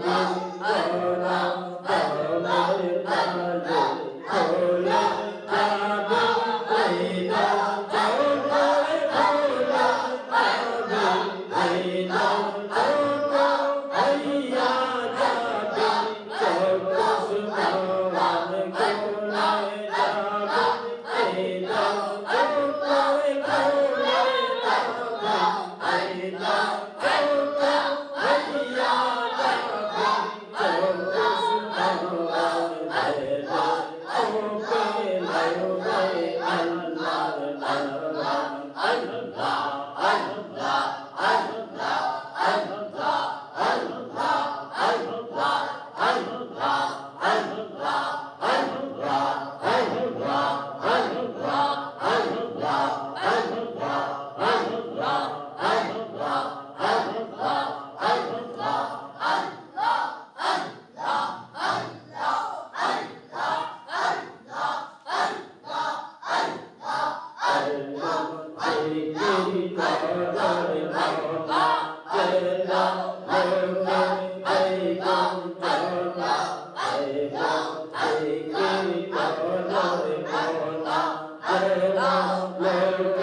南无阿。Hallelujah.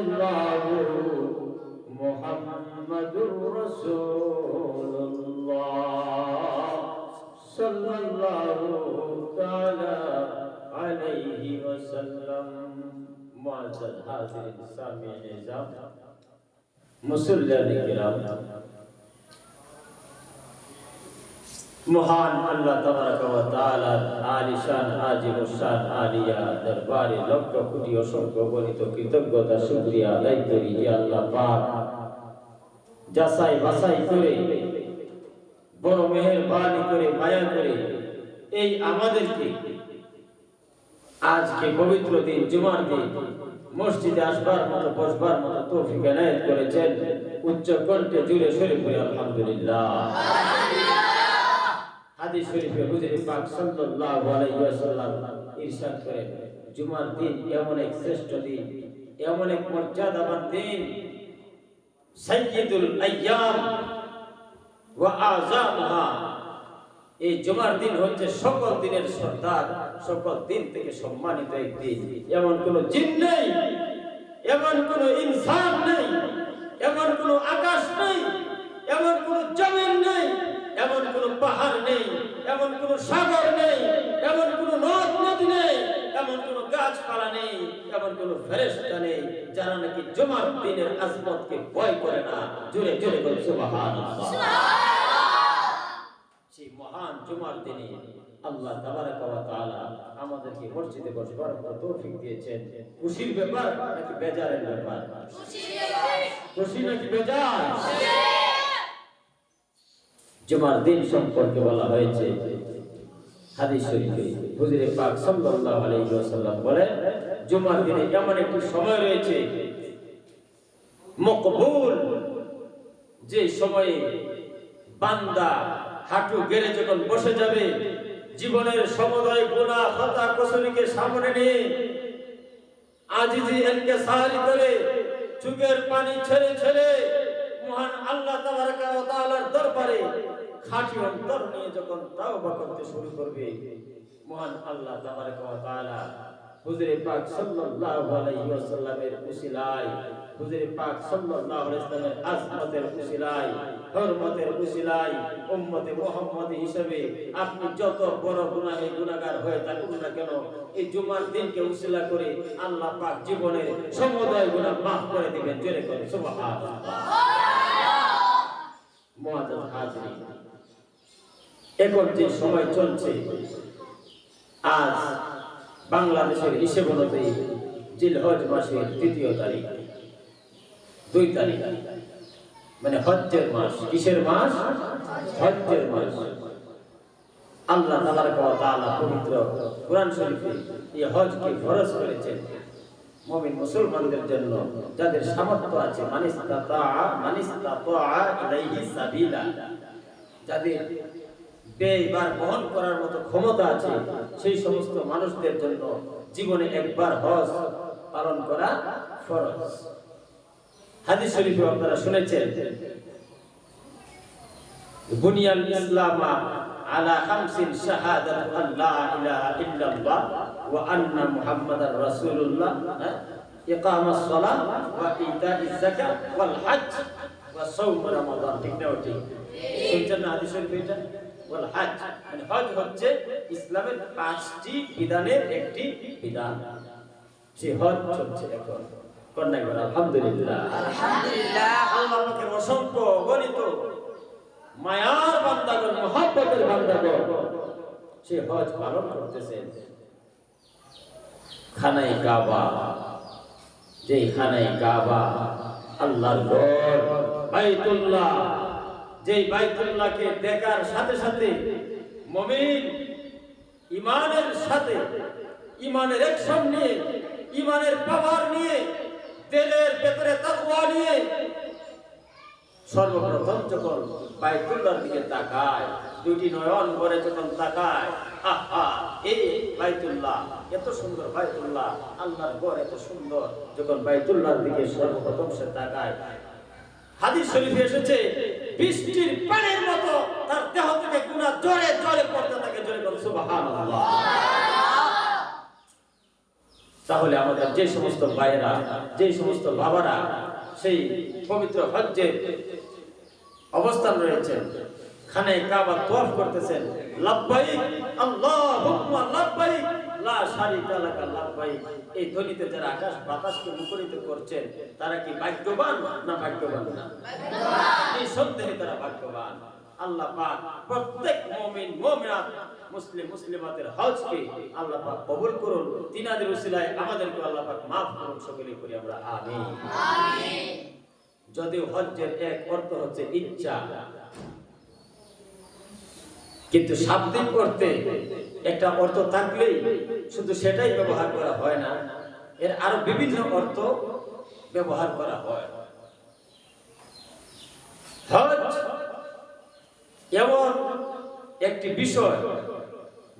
الله محمد رسول الله صلى الله تعالى عليه وسلم. معزز حاضر السامع نظام مسلم الكرام মহান আল্লাহ তাবারাক ওয়া তাআলা আলিশান আজিম শান আলিয়া দরবারে লক্ষ কোটি অসংখ্য গণিত কৃতজ্ঞতা, শুকরিয়া আদায় করি যে আল্লাহ পাক। যাচাই বাছাই করে, বড় মেহেরবানি করে, মায়া করে, এই আমাদেরকে আজকে পবিত্র দিন জুমার দিন মসজিদে আসবার মতো, বসবার মতো তৌফিক এনায়েত করেছেন। উচ্চ কণ্ঠে জুড়ে শরীফ হয়ে আলহামদুলিল্লাহ। হাদিস শরীফে হুজুর পাক সাল্লাল্লাহু আলাইহি ওয়াসাল্লাম ইরশাদ করেন, জুমার দিন এমন এক শ্রেষ্ঠ দিন, এমন এক মর্যাদাবান দিন, সাইয়্যিদুল আইয়াম ওয়া আযামুহা এই জুমার দিন হচ্ছে সকল দিনের সর্দার, সকল দিন থেকে সম্মানিত এক দিন। এমন কোন জিন নেই, এমন কোন ইনসান নেই, এমন কোন আকাশ নেই কোন পাহাড় নেই এমন কোন সাগর নেই এমন কোন নদ নদী নেই এমন কোন গাছপালা নেই এমন কোন ফেরেশতা নেই যারা নাকি জুমার দিনের আজমতকে ভয় করে না। জোরে জোরে বলে সেই মহান জুমার দিনে আল্লাহ তাআলা আমাদেরকে মসজিদে বসবার তৌফিক দিয়েছেন। খুশির ব্যাপার নাকি বেজারের ব্যাপার? খুশি নাকি বেজার জুমার দিন সম্পর্কে বলা হয়েছে। হাদিস শরীফে হুজুরে পাক সাল্লাল্লাহু আলাইহি ওয়াসাল্লাম বলেন জুমার দিনে এমন একটি সময় রয়েছে, মকবুল, যে সময়ে বান্দা হাঁটু গেড়ে যখন বসে যাবে, জীবনের সমুদয় গুনাহ খাতা, কসরিকে সামনে নিয়ে আজিজি এনকে সাহারি করে, চুকের পানি ছেড়ে ছেড়ে মহান আল্লাহ তাআলার দরবারে খাঁটি অন্তর নিয়ে যখন তাওবা করতে শুরু করবে, মহান আল্লাহ তাআলা পাক সাল্লাল্লাহু আলাইহি ওয়াসাল্লামের উসিলায় পাক সাল্লাল্লাহু আলাইহি ওয়াসাল্লামের আজমতের উসিলায় উসিলায়, উম্মতে মুহাম্মদ হিসেবে আপনি যত বড় গুনাহে গুনাহগার হয়ে থাকুন না কেন, এই জুমার দিনকে উসিলা করে আল্লাহ পাক জীবনের সমুদয় গুনাহ মাফ করে দিবেন, জোরে করে সুবহানাল্লাহ। এখন যে সময় চলছে, আজ বাংলাদেশের হিসেব অনুযায়ী জিলহজ মাসের তৃতীয় তারিখ। দুই তারিখ। মানে হজ্জের মাস। কিসের মাস? হজ্জের মাস। আল্লাহ তাআলা পবিত্র কোরআন শরীফে এই হজকে ফরজ করেছেন। মুমিন মুসলমানদের জন্য যাদের সামর্থ্য আছে ইলাইহি সাবিলা যাদের বহন করার মতো ক্ষমতা আছে, সেই সমস্ত মানুষদের জন্য জীবনে একবার হজ পালন করা ফরজ। হাদিস শরীফে আপনারা শুনেছেন, বুনিয়াল ইসলাম আলা খামসিন শাহাদাতু আল্লা ইলাহা ইল্লাল্লাহ ওয়া আন্না মুহাম্মাদার রাসূলুল্লাহ ইকামাস সালাহ ওয়া ইতাইজ যাকাত ওয়াল হজ ওয়া সাওম রমাদান। ঠিক না শুনছেন না হাদিস শরীফে এটা ওয়াল হজ মানে হজ হচ্ছে ইসলামের পাঁচটি বিধানের একটি বিধান। হজ চলছে এখন। কন্যা করে আলহামদুলিল্লাহ। আলহামদুলিল্লাহ। আল্লাহ পাকের অসংখ্য গণিত। মায়ার বান্দাগণ মহব্বতের বান্দাগণ সে হজ পালন করতেছেন খানাই কাবা যেই খানাই কাবা, আল্লাহর ঘর, বাইতুল্লাহ, যেই বাইতুল্লাহকে দেখার সাথে সাথে মুমিন ইমানের সাথে ইমানের একশন নিয়ে ইমানের পাওয়ার নিয়ে দিলের ভেতরে তাকওয়া নিয়ে সর্বপ্রথম যখন বাইতুল্লাহর দিকে তাকায় দুটি নয়ন করে যখন তাকায়, আহা এই বাইতুল্লাহ। এত সুন্দর বাইতুল্লাহ, আল্লাহর ঘর এত সুন্দর। যখন বাইতুল্লাহর দিকে সর্বপ্রথম সে তাকায়, হাদিস শরীফে এসেছে, বৃষ্টির পানির মতো তার দেহ থেকে গুণা জোরে জোরে পড়তে থাকে, জোরে করে সুবহানাল্লাহ। তাহলে আমাদের যে সমস্ত ভাইয়েরা, যে সমস্ত বাবারা সেই পবিত্র হজ্জে অবস্থান রয়েছেন খানে কাবা তোয়াফ করতেছেন। লাব্বাইক লাব্বাইক এই ধ্বনিতে যারা আকাশ বাতাসকে মুখরিত করছেন তারা কি ভাগ্যবান না ভাগ্যবান? না এই সন্দেহে তারা ভাগ্যবান। আল্লাহ পাক প্রত্যেক মুমিন মুমিনাত মুসলিম মুসলিমাতের হজকে আল্লাহ পাক কবুল করুন। তিনাদের উসিলায় আমাদেরকে আল্লাহ পাক মাফ করুন সকলে করি আমরা। আমিন। যদিও হজ্জের এক অর্থ হচ্ছে ইচ্ছা কিন্তু শাব্দিক করতে একটা অর্থ থাকলেই শুধু সেটাই ব্যবহার করা হয় না, এর আরও বিভিন্ন অর্থ ব্যবহার করা হয়। এমন একটি বিষয়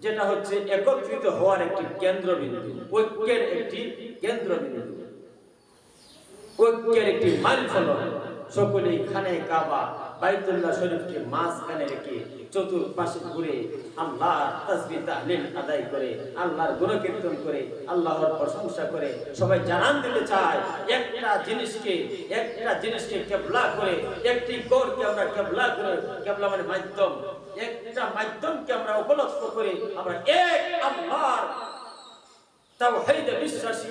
যেটা হচ্ছে একত্রিত হওয়ার একটি কেন্দ্রবিন্দু, ঐক্যের একটি কেন্দ্রবিন্দু। ঐক্যের একটি মাইল ফলক সকলেই খানে কাবা বাইতুল্লাহ শরীফকে মাঝখানে রেখে চতুর্পাশে ঘুরে আল্লাহর তাসবিহ তাহলিল আদায় করে, আল্লাহর গুণকীর্তন করে, আল্লাহর প্রশংসা করে, সবাই জানান দিতে চায়, একটা জিনিসকে একটা জিনিসকে কেবলা করে, একটি গড়কে আমরা কেবলা করে, কেবলা মানে মাধ্যম, একটা মাধ্যমকে আমরা উপলক্ষ করে আমরা এক আল্লাহর তাওহীদে বিশ্বাসী,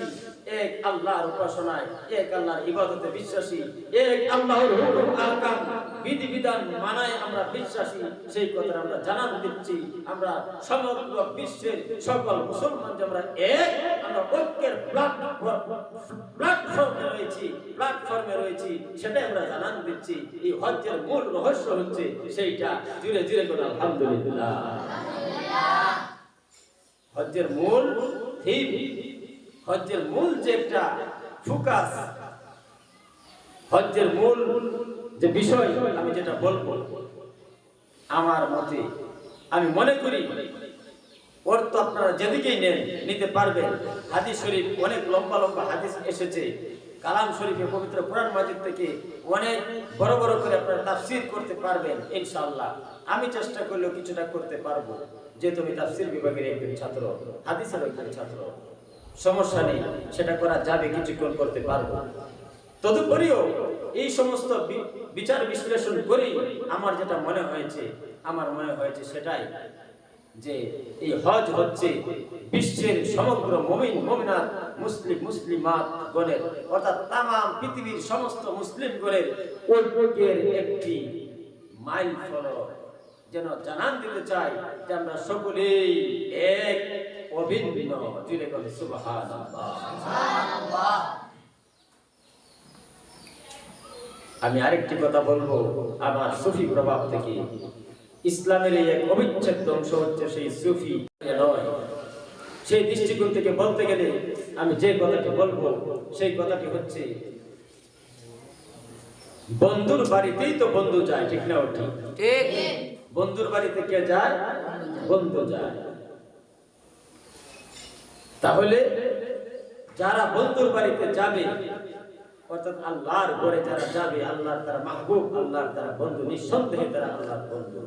এক আল্লাহর উপাসনায়, এক আল্লাহর ইবাদতে বিশ্বাসী, এক আল্লাহর হুকুম, আহকাম বিধি বিধান মানায় আমরা বিশ্বাসী। সেই কথা আমরা জানান দিচ্ছি। আমরা সমগ্র বিশ্বের সকল মুসলমান যে আমরা এক, আমরা ঐক্যের প্ল্যাটফর্মে রয়েছি প্ল্যাটফর্মে রয়েছি, সেটাই আমরা জানান দিচ্ছি। এই হজ্জের মূল রহস্য হচ্ছে সেইটা। জুড়ে জুড়ে করে আলহামদুলিল্লাহ। হজ্জের মূল থিম হজ্জের মূল যে একটা ফোকাস হজ্জের মূল যে বিষয় আমি যেটা বলব, আমার মতে, আমি মনে করি, ওর তো আপনারা যেদিকেই নেন, নিতে পারবেন। হাদিস শরীফ অনেক লম্বা লম্বা হাদিস এসেছে। কালাম শরীফে পবিত্র কোরআন মাজিদ থেকে অনেক বড় বড় করে আপনারা তাফসীর করতে পারবেন, ইনশাআল্লাহ। আমি চেষ্টা করলেও কিছুটা করতে পারব যেহেতু আমি তাফসীর বিভাগের একজন ছাত্র, হাদিসের একজন ছাত্র। সমস্যা নেই, সেটা করা যাবে, কিছুক্ষণ করতে পারব। তদুপরিও এই সমস্ত বিচার বিশ্লেষণ করেই আমার যেটা মনে হয়েছে, আমার মনে হয়েছে সেটাই। যে এই হজ হচ্ছে বিশ্বের সমগ্র মমিন, মমিনাত, মুসলিম মুসলিমাত গণের অর্থাৎ তাম পৃথিবীর সমস্ত মুসলিম গণের ঐক্যের একটি মাইল ফলক যেন জানান দিতে চাই যে আমরা সকলেই এক, অভিন্ন। জুড়ে করে আমি আরেকটি কথা বলব আমার সুফি প্রভাব থেকে। ইসলামের এই এক অবিচ্ছেদ্য অংশ হচ্ছে সেই সুফি নয়। সেই দৃষ্টিকোণ থেকে বলতে গেলে আমি যে কথাটি বলব সেই কথাটি হচ্ছে বন্ধুর বাড়িতেই তো বন্ধু যায় ঠিক না ওটি ঠিক। বন্ধুর বাড়িতে কে যায়? বন্ধু যায়। তাহলে যারা বন্ধুর বাড়িতে যাবে অর্থাৎ আল্লাহর ঘরে যারা যাবে আল্লাহর তারা মাহবুব আল্লাহর তারা বন্ধু নিঃসন্দেহে তারা আল্লাহর বন্ধু।